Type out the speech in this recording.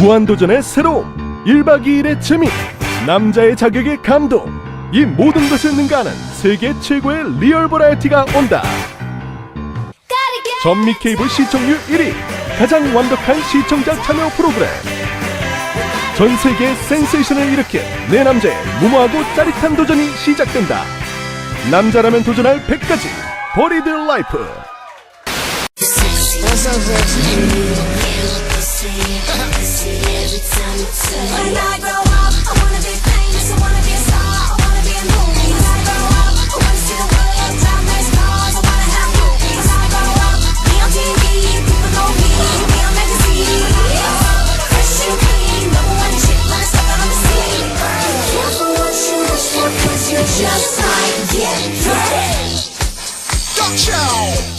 무한도전의 새로움 1박 2일의 재미 남자의 자격의 감동 이 모든 것을 능가하는 세계 최고의 리얼 버라이어티가 온다. 전미 케이블 시청률 1위 가장 완벽한 시청자 참여 프로그램. 전 세계 센세이션을 일으킨 내 남자의 무모하고 짜릿한 도전이 시작된다. 남자라면 도전할 100가지 버리드 라이프. Watch out!